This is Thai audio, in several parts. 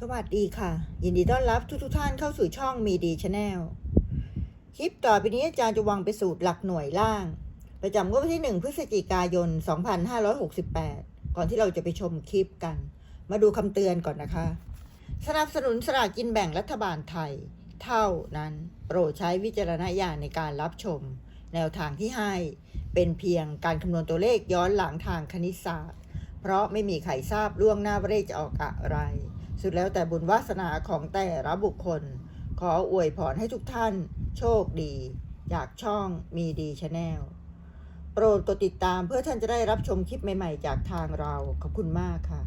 สวัสดีค่ะ ยินดีต้อนรับทุกทท่านเข้าสู่ช่องมีดีชาแนลคลิปต่อไปนี้อาจารย์จะวางไปสูตรหลักหน่วยล่าง ประจำงวดวันที่ 1 พฤศจิกายน 2568 ก่อนที่เราจะไปชมคลิปกัน มาดูคำเตือนก่อนนะคะ สนับสนุนสลากกินแบ่งรัฐบาลไทย เท่านั้นโปรดใช้วิจารณญาณในการรับชม แนวทางที่ให้เป็นเพียงการคำนวณตัวเลขย้อนหลังทางคณิตศาสตร์ เพราะไม่มีใครทราบล่วงหน้าว่าเลขจะออกอะไร สุดแล้วแต่บุญวาสนาของแต่ละบุคคล ขออวยพรให้ทุกท่าน โชคดี จากช่องมีดีชาแนลโปรดกดติดตามเพื่อท่านจะได้รับชมคลิปใหม่ๆ จากทางเรา ขอบคุณมากค่ะ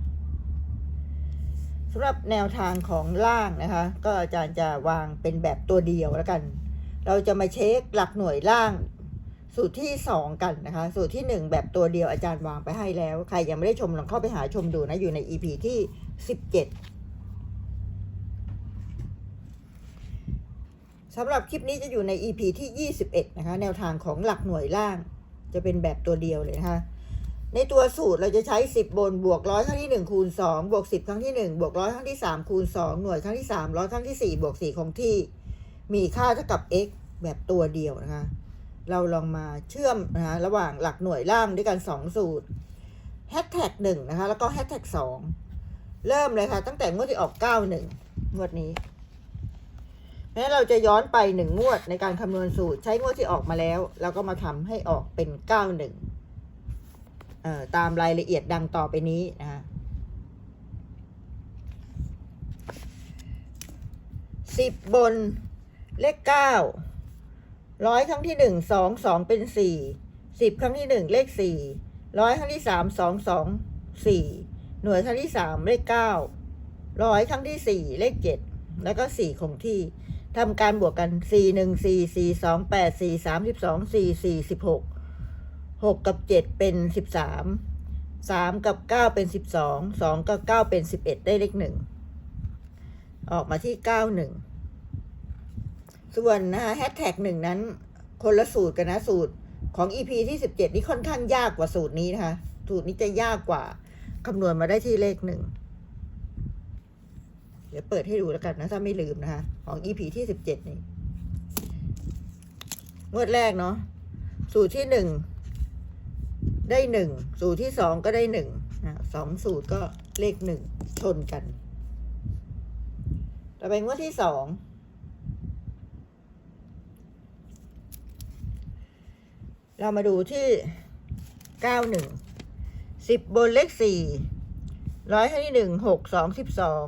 สำหรับแนวทางของล่างนะคะ ก็อาจารย์จะวางเป็นแบบตัวเดียวแล้วกัน เราจะมาเช็คหลักหน่วยล่าง สูตรที่ 2 กันนะคะ สูตรที่ 1 แบบตัวเดียวอาจารย์วางไปให้แล้ว ใครยังไม่ได้ชมลองเข้าไปหาชมดูนะ อยู่ใน EP ที่ 17 สำหรับคลิปนี้จะอยู่ใน EP ที่ 21 นะคะ แนวทางของหลักหน่วยล่าง จะเป็นแบบตัวเดียวเลยนะคะ ในตัวสูตรเราจะใช้ 10 บนบวกร้อยครั้งที่ 1 คูณ 2 บวก 10 ครั้งที่ 1 บวกร้อยครั้งที่ 3 คูณ 2 หน่วยครั้งที่3ร้อยครั้งที่ 4 บวก 4 คงที่ มีค่าเท่ากับ x แบบตัวเดียวนะคะ เราลองมาเชื่อมนะคะระหว่างหลักหน่วยล่างด้วยกัน 2 สูตรแฮชแท็กหนึ่งนะคะ แล้วก็แฮชแท็กสองเริ่มเลยค่ะ ตั้งแต่งวดที่ออก91งวดนี้ แม้นเราจะย้อนไปหนึ่งงวดในการคำนวณสูตร ใช้งวดที่ออกมาแล้วเราก็มาทำให้ออกเป็น91เอ่อตามรายละเอียดดังต่อไปนี้นะคะสิบบนเลขเก้าร้อยครั้งที่หนึ่งสองสองเป็นสี่สิบครั้งที่หนึ่งเลขสี่ร้อยครั้งที่สามสองสองสี่หน่วยครั้งที่สามเลขเก้าร้อยครั้งที่สี่เลขเจ็ดแล้วก็สี่คงที่ ทำการบวกกันสี่หนึ่งสี่สี่สองแปดสี่สามสิบสองสี่สี่สิบหกหกกับเจ็ดเป็นสิบสามสามกับเก้าเป็นสิบสองสองกับเก้าเป็นสิบเอ็ดได้เลขหนึ่งออกมาที่เก้าหนึ่งส่วนนะคะแฮชแท็กหนึ่งนั้น คนละสูตรกันนะสูตรของ EP ที่สิบเจ็ดนี่ค่อนข้างยากกว่าสูตรนี้นะคะ สูตรนี้จะยากกว่าคำนวณมาได้ที่เลขหนึ่ง ดี๋ยวเปิดให้ดูแล้วกันนะถ้าไม่ลืมนะคะ ของ EP ที่สิบเจ็ดนี่งวดแรกเนาะสูตรที่หนึ่งได้หนึ่งสูตรที่สองก็ได้หนึ่งสองสูตรก็เลขหนึ่งชนกันต่อไปงวดที่สองเรามาดูที่เก้าหนึ่งสิบบนเลขสี่ร้อยครั้งที่หนึ่งหกสองสิบสอง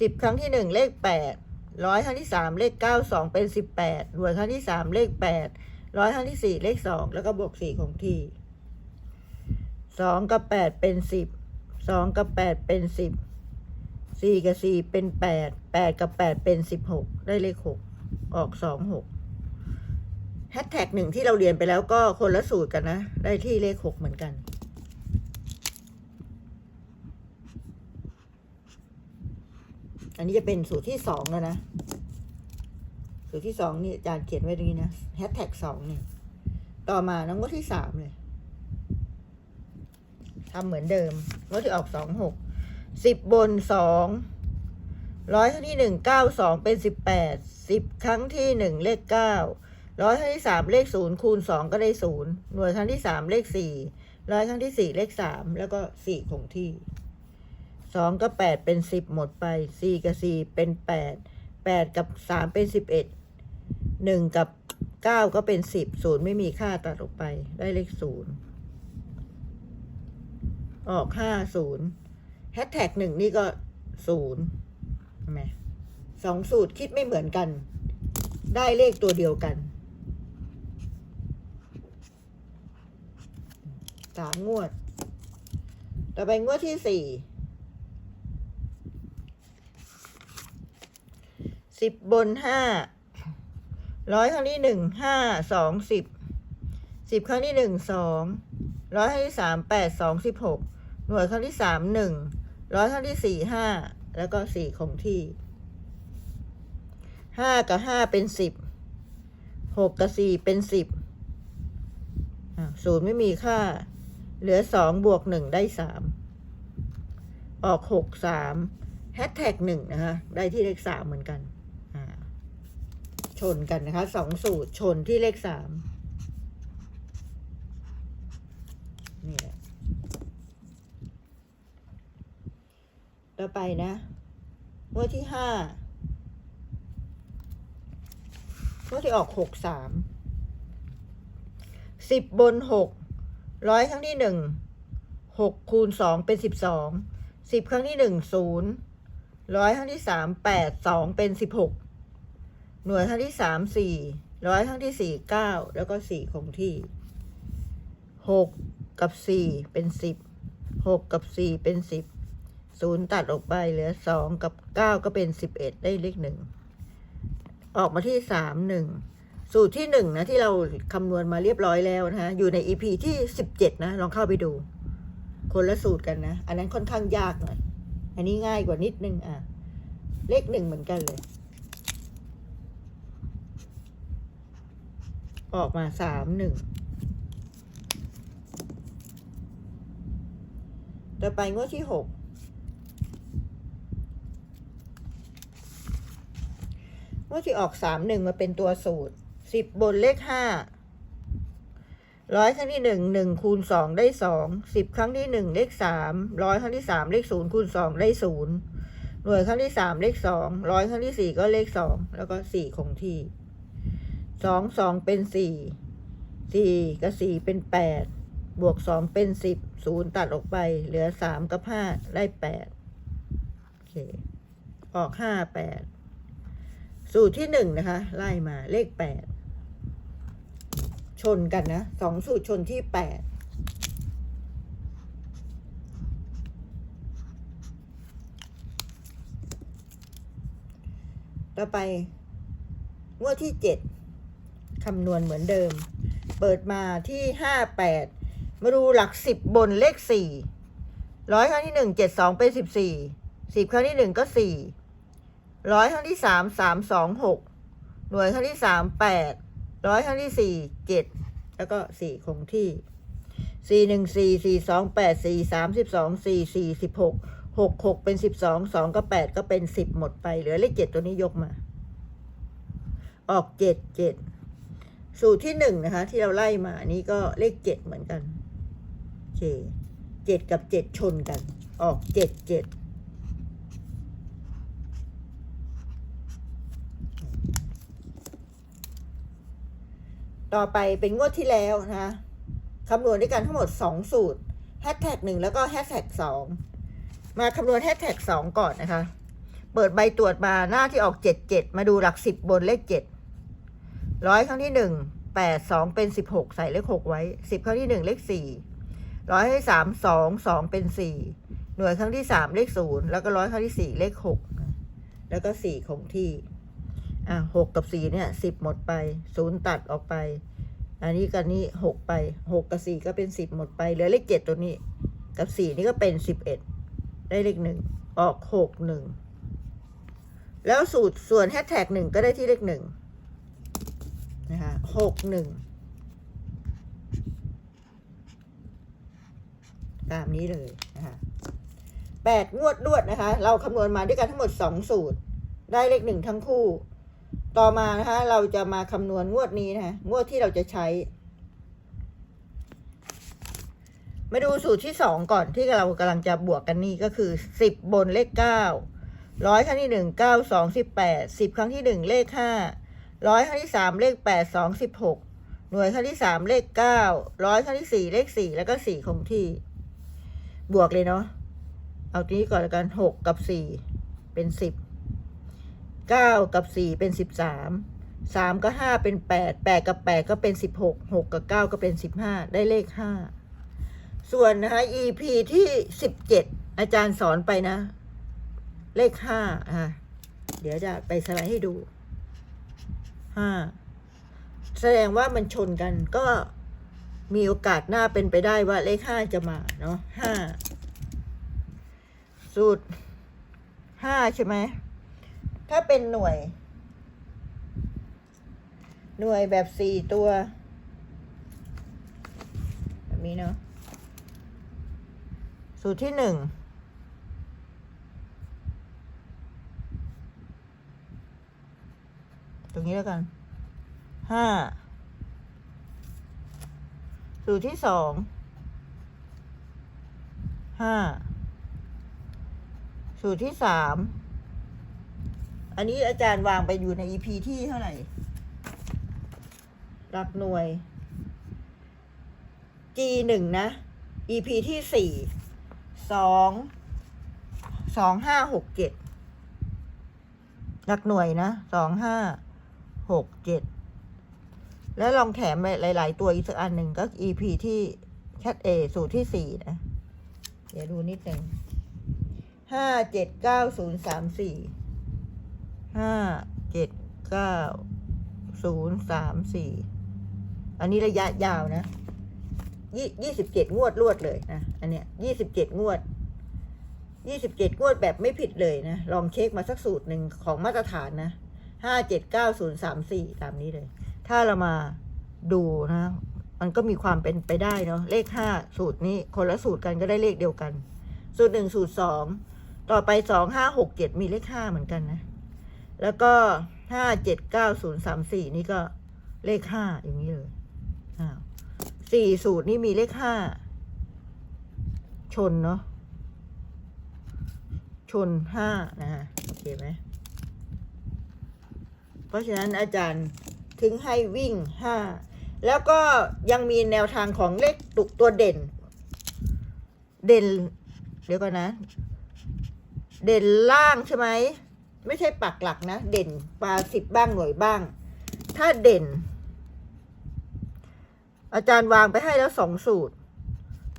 สิบครั้งที่หนึ่งเลขแปดร้อยครั้งที่สามเลขเก้าสองเป็นสิบแปดหน่วยครั้งที่สามเลขแปดร้อยครั้งที่สี่เลขสองแล้วก็บวกสี่คงที่สองกับแปดเป็นสิบสองกับแปดเป็นสิบสี่กับสี่เป็นแปดแปดกับแปดเป็นสิบหกได้เลขหกออกสองหกแฮชแท็กหนึ่งที่เราเรียนไปแล้วก็คนละสูตรกันนะ ได้ที่เลขหกเหมือนกัน อันนี้จะเป็นสูตรที่สองแล้วนะ สูตรที่สองนี่อาจารย์เขียนไว้ตรงนี้นะแฮชแท็กสองเนี่ยต่อมาน้องงวดที่สามเลยทำเหมือนเดิมงวดที่ออกสองหกสิบบนสองร้อยครั้งที่หนึ่งเก้าสองเป็นสิบแปดสิบครั้งที่หนึ่งเลขเก้าร้อยครั้งที่สามเลขศูนย์คูณสองก็ได้ศูนย์หน่วยครั้งที่สามเลขสี่ร้อยครั้งที่สี่เลขสามแล้วก็สี่คงที่ สองกับแปดเป็นสิบหมดไปสี่กับสี่เป็นแปดแปดกับสามเป็นสิบเอ็ดหนึ่งกับเก้าก็เป็นสิบศูนย์ไม่มีค่าตัดออกไปได้เลขศูนย์ออกห้าศูนย์แฮชแท็กหนึ่งนี่ก็ศูนย์ใช่ไหมสองสูตรคิดไม่เหมือนกัน ได้เลขตัวเดียวกันสามงวด ต่อไปงวดที่สี่ สิบบนห้าร้อยครั้งที่หนึ่งห้าสองสิบสิบครั้งที่หนึ่งสองร้อยครั้งที่สามแปดสองสิบหกหน่วยครั้งที่สามหนึ่งร้อยครั้งที่สี่ห้าแล้วก็สี่คงที่ห้ากับห้าเป็นสิบหกกับสี่เป็นสิบอะศูนย์ไม่มีค่า เหลือสองบวกหนึ่งได้สามออกหกสามแฮชแท็กหนึ่งนะคะ ได้ที่เลขสามเหมือนกัน ชนกันนะคะสองสูตรชนที่เลขสามนี่แหละต่อไปนะงวดที่ห้างวดที่ออกหกสามสิบบนหกร้อยครั้งที่หนึ่งหกคูณสองเป็นสิบสองสิบครั้งที่หนึ่งศูนย์ร้อยครั้งที่สามแปดสองเป็นสิบหก หน่วยครั้งที่สามสี่ร้อยครั้งที่สี่เก้าแล้วก็สี่คงที่หกกับสี่เป็นสิบหกกับสี่เป็นสิบศูนย์ตัดออกไปเหลือสองกับเก้าก็เป็นสิบเอ็ดได้เลขหนึ่งออกมาที่สามหนึ่งสูตรที่หนึ่งนะที่เราคำนวณมาเรียบร้อยแล้วนะคะอยู่ใน EP ที่สิบเจ็ดนะ ลองเข้าไปดู คนละสูตรกันนะ อันนั้นค่อนข้างยากหน่อยอันนี้ง่ายกว่านิดนึงอะ เลขหนึ่งเหมือนกันเลย ออกมาสามหนึ่งต่อไปงวดที่หกงวดที่ออกสามหนึ่งมาเป็นตัวสูตรสิบบนเลขห้าร้อยครั้งที่หนึ่งหนึ่งคูณสองได้สองสิบครั้งที่หนึ่งเลขสามร้อยครั้งที่สามเลขศูนย์คูณสองได้ศูนย์หน่วยครั้งที่สามเลขสองร้อยครั้งที่สี่ก็เลขสองแล้วก็สี่คงที่ สองสองเป็นสี่สี่กับสี่เป็นแปดบวกสองเป็นสิบศูนย์ตัดออกไป เหลือสามกับห้าได้แปดโอเค ออกห้าแปดสูตรที่หนึ่งนะคะ ไล่มาเลขแปดชนกันนะสองสูตรชนที่แปดต่อไปงวดที่เจ็ด คำนวณเหมือนเดิม เปิดมาที่ห้าแปดมาดูหลักสิบบนเลขสี่ร้อยครั้งที่หนึ่งเจ็ดสองเป็นสิบสี่สิบครั้งที่หนึ่งก็สี่ร้อยครั้งที่สามสามสองหกหน่วยครั้งที่สามแปดร้อยครั้งที่สี่เจ็ดแล้วก็สี่คงที่สี่หนึ่งสี่สี่สองแปดสี่สามสิบสองสี่สี่สิบหกหกหกเป็นสิบสองสองก็แปดก็เป็นสิบหมดไป เหลือเลขเจ็ดตัวนี้ยกมา ออกเจ็ดเจ็ด สูตรที่หนึ่งนะคะ ที่เราไล่มาอันนี้ก็เลขเจ็ดเหมือนกันโอเคเจ็ดกับเจ็ดชนกัน ออกเจ็ดเจ็ดต่อไปเป็นงวดที่แล้วนะคะคำนวณด้วยกันทั้งหมดสองสูตรแฮชแท็กหนึ่งแล้วก็แฮชแท็กสองมาคำนวณแฮชแท็กสองก่อนนะคะ เปิดใบตรวจมาหน้าที่ออกเจ็ดเจ็ดมาดูหลักสิบบนเลขเจ็ด ร้อยครั้งที่หนึ่งแปดสองเป็นสิบหกใส่เลขหกไว้สิบครั้งที่หนึ่งเลขสี่ร้อยที่สามสองสองเป็นสี่หน่วยครั้งที่สามเลขศูนย์แล้วก็ร้อยครั้งที่สี่เลขหกแล้วก็สี่คงที่อะหกกับสี่เนี่ยสิบหมดไปศูนย์ตัดออกไป อันนี้กับนี้หกไปหกกับสี่ก็เป็นสิบหมดไปเหลือเลขเจ็ดตัวนี้ กับสี่นี่ก็เป็นสิบเอ็ดได้เลขหนึ่งออกหกหนึ่งแล้วสูตรส่วนแฮชแท็กหนึ่งก็ได้ที่เลขหนึ่ง นะคะหกหนึ่งตามนี้เลยนะคะแปดงวดรวดนะคะ เราคำนวณมาด้วยกันทั้งหมดสองสูตร ได้เลขหนึ่งทั้งคู่ ต่อมานะคะเราจะมาคำนวณงวดนี้นะคะงวดที่เราจะใช้ มาดูสูตรที่สองก่อนที่เรากำลังจะบวกกันนี่ก็คือสิบบนเลขเก้าร้อยครั้งที่หนึ่งเก้าสองสิบแปดสิบครั้งที่หนึ่งเลขห้า ร้อยครั้งที่สามเลขแปดสองสิบหกหน่วยครั้งที่สามเลขเก้าร้อยครั้งที่สี่เลขสี่แล้วก็สี่คงที่ บวกเลยเนาะเอาทีนี้ก่อนล้วกันหกกับสี่เป็นสิบเก้ากับสี่เป็นสิบสามสามกับห้าเป็นแปดแปดกับแปดก็เป็นสิบหกหกกับเก้าก็เป็นสิบห้าได้เลขห้าส่วนนะคะ EP ที่สิบเจ็ดอาจารย์สอนไปนะ เลขห้าอะเดี๋ยวจะไปสไลด์ให้ดู ห้าแสดงว่ามันชนกันก็มีโอกาสหน้าเป็นไปได้ว่าเลขห้าจะมาเนาะห้าสูตรห้าใช่ไหม ถ้าเป็นหน่วย หน่วยแบบสี่ตัว แบบนี้เนาะสูตรที่หนึ่ง ตรงนี้แล้วกันห้าสูตรที่สองห้าสูตรที่สามอันนี้อาจารย์วางไปอยู่ใน EP ที่เท่าไหร่ หลักหน่วย G หนึ่งนะ EP ที่สี่สองสองห้าหกเจ็ดหลักหน่วยนะสองห้า หกเจ็ดแล้วลองแถมหลาย ๆ ตัวอีกสักอันหนึ่งก็ EP ที่แคทเอสูตรที่สี่นะ เดี๋ยวดูนิดหนึ่งห้าเจ็ดเก้าศูนย์สามสี่ห้าเจ็ดเก้าศูนย์สามสี่อันนี้ระยะยาวนะยี่ยี่สิบเจ็ดงวดรวดเลยนะ อันเนี้ยยี่สิบเจ็ดงวดยี่สิบเจ็ดงวดแบบไม่ผิดเลยนะ ลองเช็คมาสักสูตรหนึ่งของมาตรฐานนะ ห้าเจ็ดเก้าศูนย์สามสี่ตามนี้เลย ถ้าเรามาดูนะ มันก็มีความเป็นไปได้เนาะเลขห้าสูตรนี้คนละสูตรกันก็ได้เลขเดียวกัน สูตรหนึ่งสูตรสองต่อไปสองห้าหกเจ็ดมีเลขห้าเหมือนกันนะ แล้วก็ห้าเจ็ดเก้าศูนย์สามสี่นี่ก็เลขห้าอย่างนี้เลยอ้าวสี่สูตรนี่มีเลขห้าชนเนาะชนห้านะฮะโอเคไหม เพราะฉะนั้นอาจารย์ถึงให้วิ่งห้าแล้วก็ยังมีแนวทางของเลขตุกตัวเด่น เด่น เดี๋ยวก่อนนะ เด่นล่างใช่ไหมไม่ใช่ปักหลักนะ เด่นปลาสิบบ้างหน่วยบ้าง ถ้าเด่น อาจารย์วางไปให้แล้วสองสูตร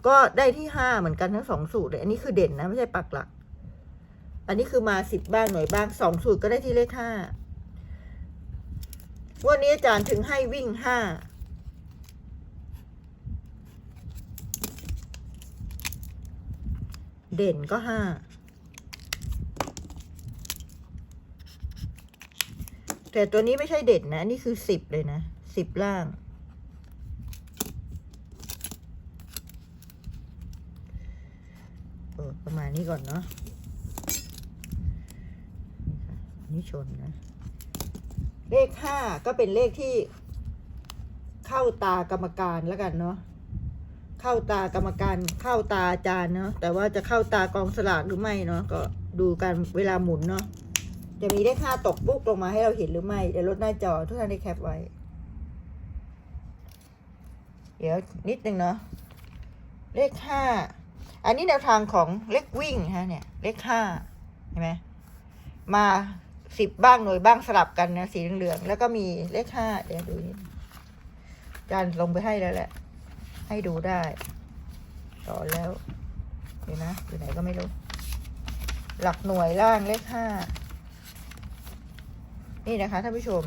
ก็ได้ที่ห้าเหมือนกันทั้งสองสูตรเลยอันนี้คือเด่นนะ ไม่ใช่ปักหลัก อันนี้คือมาสิบบ้างหน่วยบ้างสองสูตรก็ได้ที่เลขห้า วันนี้อาจารย์ถึงให้วิ่งห้าเด่นก็ห้าแต่ตัวนี้ไม่ใช่เด่นนะ นี่คือสิบเลยนะสิบล่าง เออประมาณนี้ก่อนเนาะนี่ค่ะอันนี่ชนนะ เลขห้าก็เป็นเลขที่เข้าตากรรมการแล้วกันเนาะเข้าตากรรมการเข้าตาอาจารย์เนาะแต่ว่าจะเข้าตากองสลากหรือไม่เนาะก็ดูกันเวลาหมุนเนาะจะมีเลขห้าตกปุ๊กลงมาให้เราเห็นหรือไม่เดี๋ยวลดหน้าจอทุกท่านได้แคปไว้ เดี๋ยวนิดนึงเนาะเลขห้าอันนี้แนวทางของเลขวิ่งฮะเนี่ย เลขห้าเห็นไหมมา สิบบ้างหน่วยบ้างสลับกันนะสีเหลืองๆแล้วก็มีเลขห้าเดี๋ยวดูนิดอาจารลงไปให้แล้วแหละ ให้ดูได้ ต่อแล้วเดี๋ยวนะอยู่ไหนก็ไม่รู้ หลักหน่วยล่างเลขห้านี่นะคะท่านผู้ชม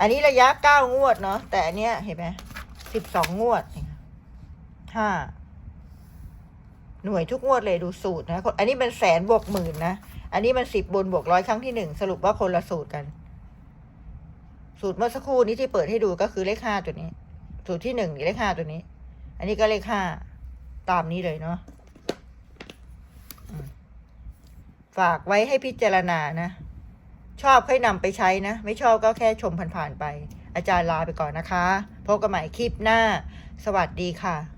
อันนี้ระยะเก้างวดเนาะแต่อันเนี้ยเห็นไหมสิบสองงวดห้าหน่วยทุกงวดเลยดูสูตรนะ อันนี้เป็นแสนบวกหมื่นนะ อันนี้มันสิบบนบวกร้อยครั้งที่หนึ่งสรุปว่าคนละสูตรกัน สูตรเมื่อสักครู่นี้ที่เปิดให้ดูก็คือเลขห้าตัวนี้ สูตรที่หนึ่งเลขห้าตัวนี้ อันนี้ก็เลขห้าตามนี้เลยเนาะฝากไว้ให้พิจารณานะชอบให้นำไปใช้นะ ไม่ชอบก็แค่ชมผ่านๆไป อาจารย์ลาไปก่อนนะคะ พบกันใหม่คลิปหน้า สวัสดีค่ะ